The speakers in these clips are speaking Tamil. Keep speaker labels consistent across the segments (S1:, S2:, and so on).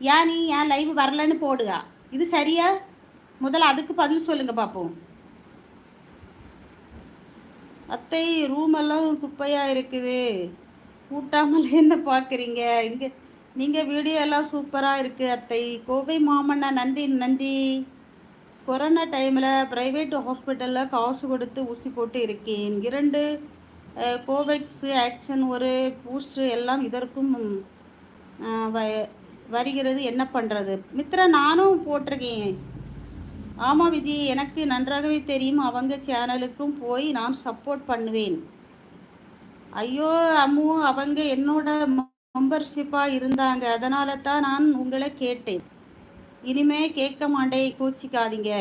S1: ஏன் நீ ஏன் லைவ் வரலன்னு போடுகா. இது சரியா? முதல்ல அதுக்கு பதில் சொல்லுங்க பார்ப்போம் அத்தை ரூம் எல்லாம் குப்பையாக இருக்குது. கூட்டாமல் என்ன பார்க்குறீங்க இங்கே நீங்கள் வீடியோ எல்லாம் சூப்பராக இருக்குது அத்தை. கோவை மாமண்ணா நன்றி நன்றி. கொரோனா டைமில் ப்ரைவேட் ஹாஸ்பிட்டலில் காசு கொடுத்து ஊசி போட்டு இருக்கேன். இரண்டு அஹ், கோவேக்ஸ் ஆக்ஷன் ஒரு பூஸ்டர் எல்லாம் இதற்கும் வருகிறது என்ன பண்ணுறது மித்ரா நானும் போட்டிருக்கேன். ஆமாம் விஜி எனக்கு நன்றாகவே தெரியும் அவங்க சேனலுக்கும் போய் நான் சப்போர்ட் பண்ணுவேன். ஐயோ அம்மு அவங்க என்னோட மெம்பர்ஷிப்பாக இருந்தாங்க. அதனால தான் நான் உங்களை கேட்டேன். இனிமே கேட்க மாட்டேன் கூச்சிக்காதீங்க.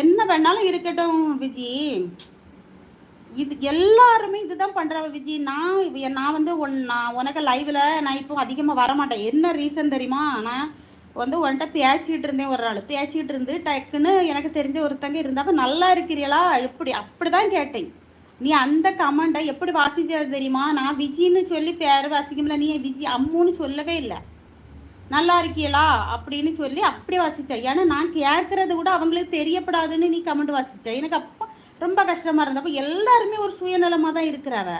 S1: என்ன வேணாலும் இருக்கட்டும் விஜி. இது எல்லாருமே இதுதான் பண்ணுறாங்க விஜி. நான் நான் வந்து ஒன் நான் உனக்கு லைவில் நான் இப்போ அதிகமாக வரமாட்டேன். என்ன ரீசன் தெரியுமா? நான் வந்து உன்கிட்ட பேசிகிட்டு இருந்தேன் ஒரு நாள். பேசிகிட்டு இருந்து டக்குன்னு எனக்கு தெரிஞ்ச ஒருத்தங்க இருந்தாப்ப நல்லா இருக்கிறீங்களா எப்படி? அப்படி தான் கேட்டேன். நீ அந்த கமெண்ட்டை எப்படி வாசிச்சது தெரியுமா? நான் விஜின்னு சொல்லி பேர் வாசிக்கும்ல நீ விஜி அம்முன்னு சொல்லவே இல்லை. நல்லா இருக்கீங்களா அப்படின்னு சொல்லி அப்படி வாசிச்ச ஏன்னா நான் கேட்குறது கூட அவங்களுக்கு தெரியப்படாதுன்னு நீ கமெண்ட் வாசிச்ச. எனக்கு அப்போ ரொம்ப கஷ்டமாக இருந்தப்போ எல்லாருமே ஒரு சுயநலமாக தான் இருக்கிறவ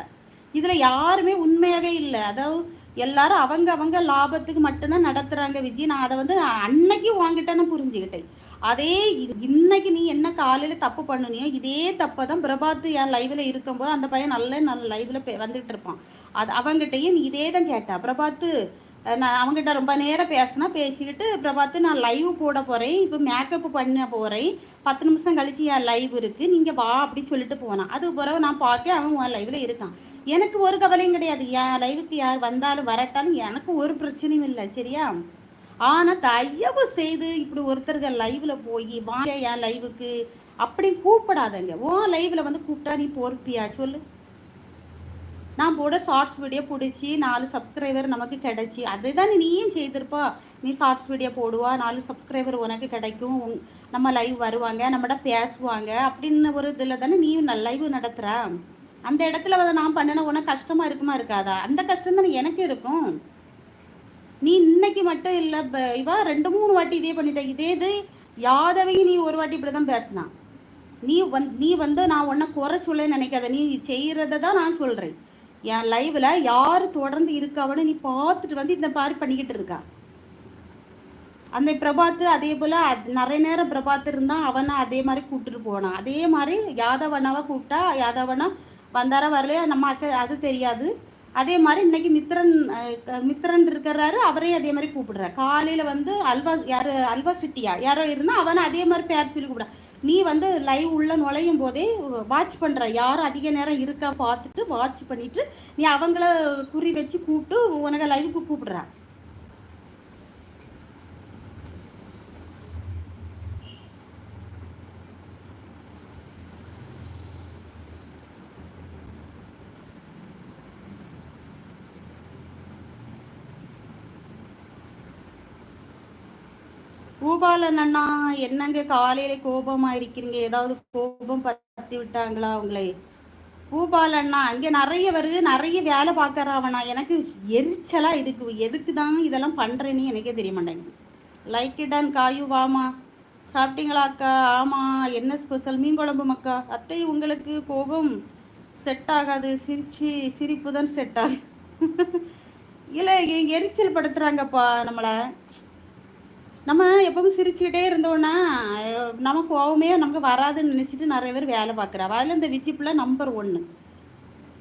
S1: இதில் யாருமே உண்மையாகவே இல்லை. அதாவது எல்லாரும் அவங்க அவங்க லாபத்துக்கு மட்டும்தான் நடத்துகிறாங்க விஜய். நான் அதை வந்து அன்னைக்கு வாங்கிட்டேன்னு புரிஞ்சுக்கிட்டேன். அதே இது- இன்னைக்கு நீ என்ன காலையில் தப்பு பண்ணுனியோ இதே தப்பை தான் பிரபாத் என் லைவில் இருக்கும்போது அந்த பையன் நல்ல நல்ல லைவில் வந்துகிட்டு இருப்பான். அது அவங்ககிட்டயும் நீ இதே தான் கேட்டா. பிரபாத்து நான் அவங்ககிட்ட ரொம்ப நேரம் பேசினா பேசிக்கிட்டு அப்புறம் பார்த்து நான் லைவ் போட போகிறேன் இப்போ மேக்கப் பண்ண போகிறேன் பத்து நிமிஷம் கழிச்சு என் லைவ் இருக்குது நீங்கள் வா அப்படின்னு சொல்லிட்டு போனான் அது பிறகு நான் பார்க்க அவன் உன் லைவில் இருக்கான். எனக்கு ஒரு கவலையும் கிடையாது. என் லைவுக்கு யார் வந்தாலும் வரட்டாலும் எனக்கு ஒரு பிரச்சனையும் இல்லை சரியா? ஆனால் தயவு செய்து இப்படி ஒருத்தர்கள் லைவில் போய் வாங்க என் லைவுக்கு அப்படி கூப்பிடாதங்க. உன் லைவில் வந்து கூப்பிட்டா நீ பொறுப்பியா? சொல்லு. நான் போட ஷார்ட்ஸ் வீடியோ பிடிச்சி நாலு சப்ஸ்கிரைபர் நமக்கு கிடைச்சி. அதுதான் நீயும் செய்திருப்பா? நீ ஷார்ட்ஸ் வீடியோ போடுவா நாலு சப்ஸ்கிரைபர் உனக்கு கிடைக்கும். நம்ம லைவ் வருவாங்க நம்மகிட்ட பேசுவாங்க. அப்படின்னு ஒரு இதில் தானே நீ நல்ல லைவ் நடத்துகிற அந்த இடத்துல வந்து நான் பண்ணின உனக்கு கஷ்டமாக இருக்குமா இருக்காதா? அந்த கஷ்டம் தானே எனக்கு இருக்கும். நீ இன்னைக்கு மட்டும் இல்லை இவா ரெண்டு மூணு வாட்டி இதே பண்ணிட்ட. இதே இது யாதவையும் நீ ஒரு வாட்டி இப்படி தான் பேசினான் நீ வந் நீ வந்து நான் உன்னை குறை சொல்ல நினைக்காத. நீ செய்கிறத தான் நான் சொல்கிறேன் என் லைவில் யார் தொடர்ந்து இருக்காவன்னு நீ பார்த்துட்டு வந்து இந்த மாதிரி பண்ணிக்கிட்டு இருக்கா. அந்த பிரபாத்து அதே போல் நிறைய நேரம் பிரபாத் இருந்தான் அவனை அதே மாதிரி கூப்பிட்டுட்டு போனான் அதே மாதிரி யாதவனாவை கூப்பிட்டா யாதவனா வந்தாரா வரலையா? நம்ம அக்க அது தெரியாது. அதே மாதிரி இன்றைக்கி மித்திரன் மித்திரன் இருக்கிறாரு அவரையும் அதே மாதிரி கூப்பிடுறாரு. காலையில் வந்து அல்வா யார் அல்வா சிட்டியா? யாரோ இருந்தால் அவனை அதே மாதிரி பேர் சொல்லி கூப்பிடுற நீ வந்து லைவ் உள்ள நுழையும் போதே வாட்ச் பண்ணுற யார் அதிக நேரம் இருக்கா பார்த்துட்டு வாட்ச் பண்ணிவிட்டு நீ அவங்கள குறி வச்சு கூப்பிட்டு உனக்கு லைவுக்கு கூப்பிடுறான் பூபாலன் அண்ணா என்னங்க காலையில கோபமா இருக்கிறீங்க ஏதாவது கோபம் பத்தி விட்டாங்களா உங்களை? பூபாலன் அண்ணா இங்கே நிறைய வருது நிறைய வேலை பார்க்கறாவண்ணா எனக்கு எரிச்சலா இதுக்கு எதுக்கு தான் இதெல்லாம் பண்றேன்னு எனக்கே தெரிய மாட்டேங்குது. லைக் டன் காயு வாமா. சாப்பிட்டீங்களா அக்கா? ஆமாம் என்ன ஸ்பெஷல் மீன் குழம்பு மக்கா. அத்தை உங்களுக்கு கோபம் செட் ஆகாது. சிரிச்சு சிரிப்பு தான் செட் ஆகுது. இல்லை எரிச்சல் படுத்துகிறாங்கப்பா நம்மளை. நம்ம எப்பவும் சிரிச்சுக்கிட்டே இருந்தோன்னா நமக்கு கோவமே நமக்கு வராதுன்னு நினச்சிட்டு நிறைய பேர் வேலை பார்க்குறா அதில் இந்த விஜிப்பில் நம்பர் ஒன்று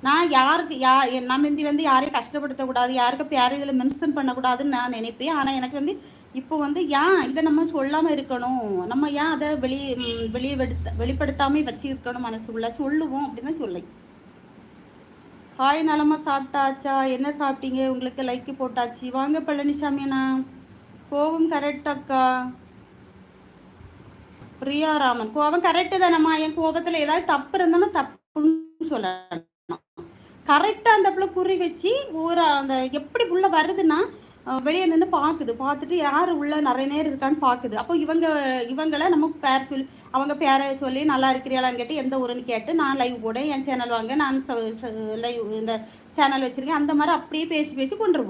S1: நான் யாருக்கு யா நம்ம இந்தி வந்து யாரையும் கஷ்டப்படுத்தக்கூடாது யாருக்கும் யார் இதில் மென்ஷன் பண்ணக்கூடாதுன்னு நான் நினைப்பேன். ஆனால் எனக்கு வந்து இப்போ வந்து ஏன் இதை நம்ம சொல்லாமல் இருக்கணும்? நம்ம ஏன் அதை வெளி வெளியே வெடுத்த வெளிப்படுத்தாமல் வச்சிருக்கணும் மனசுக்குள்ள? சொல்லுவோம் அப்படின்னு தான் சொல்லை ஹாய் நலமாக சாப்பிட்டாச்சா? என்ன சாப்பிட்டீங்க? உங்களுக்கு லைக்கு போட்டாச்சு. வாங்க பழனிசாமி அண்ணா. கோபம் கரெக்ட் அக்கா. பிரியா ராமன் கோபம் கரெக்டு தானம்மா? என் கோபத்தில் ஏதாவது தப்பு இருந்தாலும் தப்புன்னு சொல்லணும். கரெக்டாக அந்த பிள்ளை குறி வச்சு ஒரு அந்த எப்படி புள்ள வருதுன்னா வெளியே நின்று பார்க்குது பார்த்துட்டு யார் உள்ள நிறைய நேரம் இருக்கான்னு பார்க்குது அப்போ இவங்க இவங்கள நம்ம பேர் சொல்லி அவங்க பேரை சொல்லி நல்லா இருக்கிறீங்களான்னு கேட்டு எந்த ஊருன்னு கேட்டு நான் லைவ் போட என் சேனல் வாங்க நான் லைவ் இந்த சேனல் வச்சுருக்கேன். அந்த மாதிரி அப்படியே பேசி பேசி கொண்டு